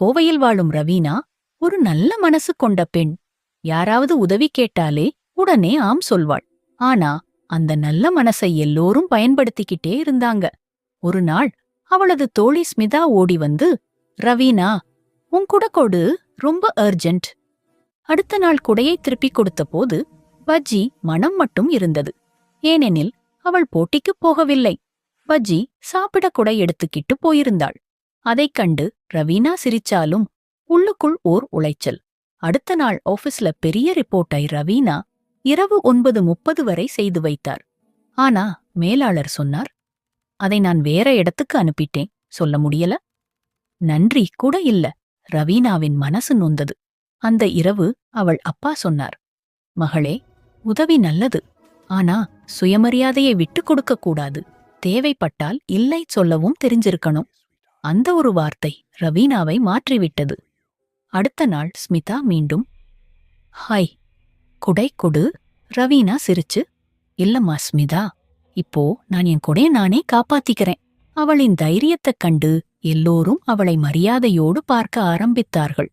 கோவையில் வாழும் ரவீனா ஒரு நல்ல மனசு கொண்ட பெண். யாராவது உதவி கேட்டாலே உடனே ஆம் சொல்வாள். ஆனா அந்த நல்ல மனசை எல்லோரும் பயன்படுத்திக்கிட்டே இருந்தாங்க. ஒரு நாள் அவளது தோழி ஸ்மிதா ஓடி வந்து ரவீனா உன் குட கொடு ரொம்ப அர்ஜென்ட். அடுத்த நாள் குடையை திருப்பிக் கொடுத்தபோது பஜ்ஜி மனம் மட்டும் இருந்தது. ஏனெனில் அவள் போட்டிக்குப் போகவில்லை. பஜ்ஜி சாப்பிட குடை எடுத்துக்கிட்டு போயிருந்தாள். அதைக் கண்டு ரவீனா சிரிச்சாலும் உள்ளுக்குள் ஓர் உளைச்சல். அடுத்த நாள் ஆபீஸ்ல பெரிய ரிப்போர்ட்டை ரவீனா இரவு ஒன்பது முப்பது வரை செய்து வைத்தார். ஆனா மேலாளர் சொன்னார் அதை நான் வேற இடத்துக்கு அனுப்பிட்டேன். சொல்ல முடியல. நன்றி கூட இல்ல. ரவீனாவின் மனசு நொந்தது. அந்த இரவு அவள் அப்பா சொன்னார் மகளே உதவி நல்லது. ஆனா சுயமரியாதையை விட்டுக் கொடுக்க கூடாது. தேவைப்பட்டால் இல்லை சொல்லவும் தெரிஞ்சிருக்கணும். அந்த ஒரு வார்த்தை ரவீனாவை மாற்றிவிட்டது. அடுத்த நாள் ஸ்மிதா மீண்டும் ஹாய் குடை கொடு. ரவீனா சிரிச்சு இல்லம்மா ஸ்மிதா இப்போ நான் என் குடைய நானே காப்பாத்திக்கிறேன். அவளின் தைரியத்தைக் கண்டு எல்லோரும் அவளை மரியாதையோடு பார்க்க ஆரம்பித்தார்கள்.